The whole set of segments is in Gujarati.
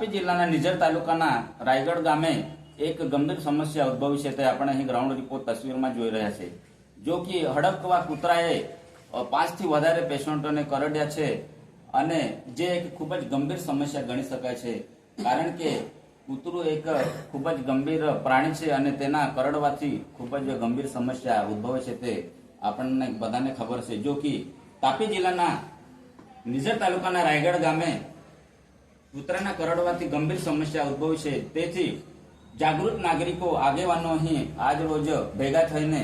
તાપી જિલ્લાના નિઝર તાલુકાના રાયગઢ ગામે એક ગંભીર સમસ્યા ઉદ્ભવી છે તે આપણે અહીં ગ્રાઉન્ડ રિપોર્ટ તસવીરમાં જોઈ રહ્યા છે. જો કે હડકવા કૂતરાએ પાંચથી વધારે પેશન્ટોને કરડ્યા છે અને જે એક ખૂબ જ ગંભીર સમસ્યા ગણી શકાય છે. કારણ કે કૂતરું એક ખૂબ જ ગંભીર પ્રાણી છે અને તેના કરડવાથી ખૂબ જ ગંભીર સમસ્યા ઉદ્ભવે છે તે આપણને બધાને ખબર છે. જો કે તાપી જિલ્લાના નિઝર તાલુકાના રાયગઢ ગામે કૂતરાના કરડવાથી ગંભીર સમસ્યા ઉદ્ભવી છે. તેથી જાગૃત નાગરિકો આગેવાનો અહીં આજ રોજ ભેગા થઈને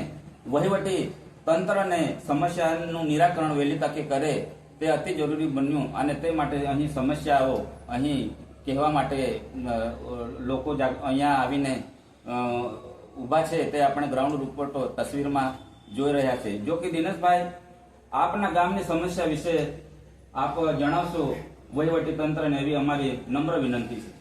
વહીવટી તંત્રને સમસ્યાનું નિરાકરણ વહેલી તકે કરે તે અતિ જરૂરી બન્યું અને તે માટે અહીં સમસ્યાઓ અહીં કહેવા માટે લોકો અહીંયા આવીને ઊભા છે તે આપણે ગ્રાઉન્ડ રિપોર્ટો તસવીરમાં જોઈ રહ્યા છે. જો કે દિનેશભાઈ, આપના ગામની સમસ્યા વિશે આપ જણાવશો? વહીવટી તંત્રને એવી અમારી નમ્ર વિનંતી છે.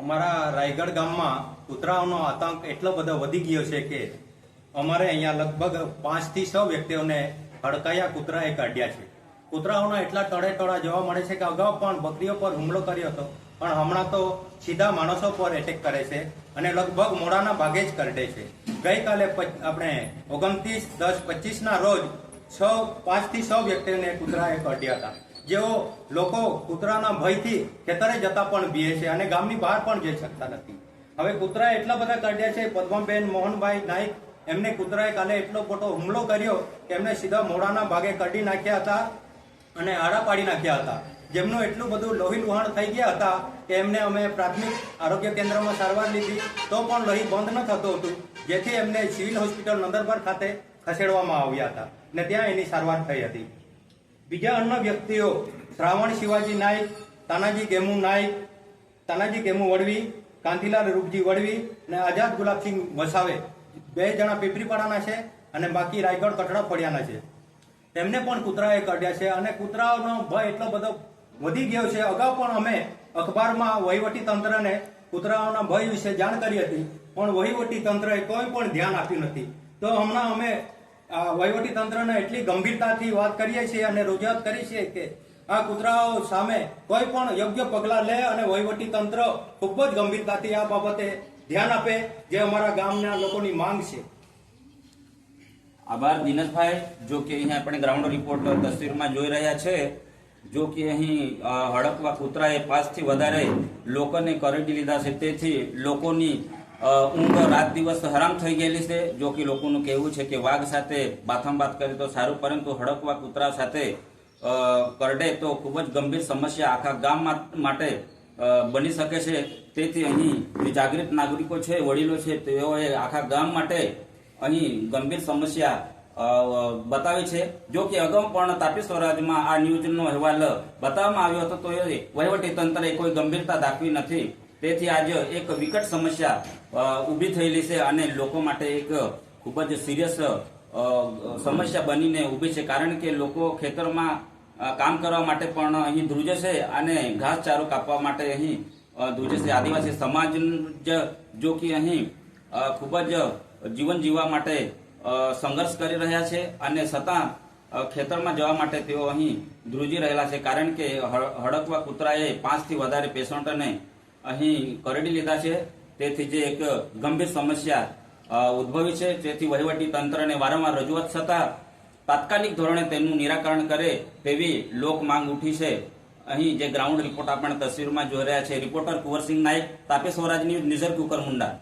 અમારા રાયગઢ ગામમાં કૂતરાઓનો આતંક એટલો બધો વધી ગયો છે કે અમારે અહીંયા લગભગ પાંચથી છ વ્યક્તિઓને હડકાયા કૂતરાએ કાઢ્યા છે. કૂતરાઓના એટલા ટળે ટળા જોવા મળે છે કે અગાઉ પણ બકરીઓ પર હુમલો કર્યો હતો, પણ હમણાં તો સીધા માણસો પર એટેક કરે છે અને લગભગ મોડાના ભાગે જ કરડે છે. ગઈકાલે આપણે ઓગણત્રીસ દસ પચીસ ના રોજ છ પાંચથી છ વ્યક્તિને કૂતરાએ કાઢ્યા હતા. જેઓ લોકો કૂતરાના ભયથી ખેતરે જતા પણ બીએ છે અને ગામની બહાર પણ જઈ શકતા નથી. હવે કૂતરા એટલા બધા કાઢ્યા છે પદ્માબેન મોહનભાઈ, નાઈક, એમને કૂતરાએ કાલે એટલો મોટો હુમલો કર્યો કે એમને સીધા મોડાના ભાગે કાઢી નાખ્યા હતા અને આડા પાડી નાખ્યા હતા. જેમનું એટલું બધું લોહી લુહાણ થઈ ગયા હતા કે એમને અમે પ્રાથમિક આરોગ્ય કેન્દ્રમાં સારવાર લીધી, તો પણ લોહી બંધ ન થતું હતું. જેથી એમને સિવિલ હોસ્પિટલ નંદરબાર ખાતે ખસેડવામાં આવ્યા હતા ને ત્યાં એની સારવાર થઈ હતી. બીજા અન્ય વ્યક્તિઓ, શ્રાવણ શિવાજી નાયક, તાનાજી ગેમુ નાયક, તાનાજી ગેમુ વડવી, કાંતિલાલ રૂપજી વડવી અને આઝાદ ગુલાબસિંહ વસાવે, બે જણા પીપરીપાડાના છે અને બાકી રાયગઢ કઠડા ફળિયાના છે. તેમને પણ કૂતરાએ કાઢ્યા છે અને કૂતરાઓનો ભય એટલો બધો વધી ગયો છે. અગાઉ પણ અમે અખબારમાં વહીવટી તંત્રને કૂતરાઓના ભય વિશે જાણ કરી હતી, પણ વહીવટી તંત્રએ કોઈ પણ ધ્યાન આપ્યું નથી. તો હમણાં અમે વહીવટી તંત્રને એટલી ગંભીરતાથી વાત કરીએ છીએ અને રજૂઆત કરી છે કે આ કૂતરાઓ સામે કોઈ પણ યોગ્ય પગલાં લે અને વહીવટી તંત્ર ખૂબ જ ગંભીરતાથી આ બાબતે ધ્યાન આપે, જે અમારા ગામના લોકોની માંગ છે. આભાર દિનેશભાઈ. જો કે અહીં આપણે ગ્રાઉન્ડ રિપોર્ટ તસવીરમાં જોઈ રહ્યા છે, જો કે અહીં હડકવા કૂતરાએ પાંચથી વધારે લોકોને કરડી લીધા છે. તેથી લોકોની ઊંઘ રાત દિવસ હરામ થઈ ગયેલી છે. જો કે લોકોનું કહેવું છે કે વાઘ સાથે બાથમ બાત કરે તો સારું, પરંતુ હડકવા કૂતરા સાથે કરડે તો ખૂબ જ ગંભીર સમસ્યા આખા ગામ માટે બની શકે છે. તેથી અહીં જાગૃત નાગરિકો છે, વડીલો છે, તેઓએ આખા ગામ માટે અહીં ગંભીર સમસ્યા બતાવી છે. જો કે અગાઉ પણ તાપી સ્વરાજમાં આ ન્યૂઝનો અહેવાલ બતાવવામાં આવ્યો હતો, તો એ વહીવટી તંત્રએ કોઈ ગંભીરતા દાખવી નથી. તેથી આજે એક વિકટ સમસ્યા ઊભી થયેલી છે અને લોકો માટે એક ખૂબ જ સિરિયસ સમસ્યા બનીને ઊભી છે. કારણ કે લોકો ખેતરમાં કામ કરવા માટે પણ અહીં ધ્રુજે છે અને ઘાસચારો કાપવા માટે અહીં ધ્રુજે છે. આદિવાસી સમાજ જો કે અહીં ખૂબ જ જીવન જીવવા માટે સંઘર્ષ કરી રહ્યા છે અને છતાં ખેતરમાં જવા માટે તેઓ અહીં ધ્રુજી રહેલા છે. કારણ કે હડકવા કૂતરાએ પાંચથી વધારે પેશન્ટને અહીં કરડી લીધા છે. તેથી જે એક ગંભીર સમસ્યા ઉદ્ભવી છે. તેથી વહીવટી તંત્રને વારંવાર રજૂઆત છતાં તાત્કાલિક ધોરણે તેનું નિરાકરણ કરે તેવી લોક માંગ ઉઠી છે. અહીં જે ગ્રાઉન્ડ રિપોર્ટ આપણે તસવીરમાં જોઈ રહ્યા છે. Reporter Kunwarsingh Nayak, Tapi Swaraj news Nizar Kukarmunda.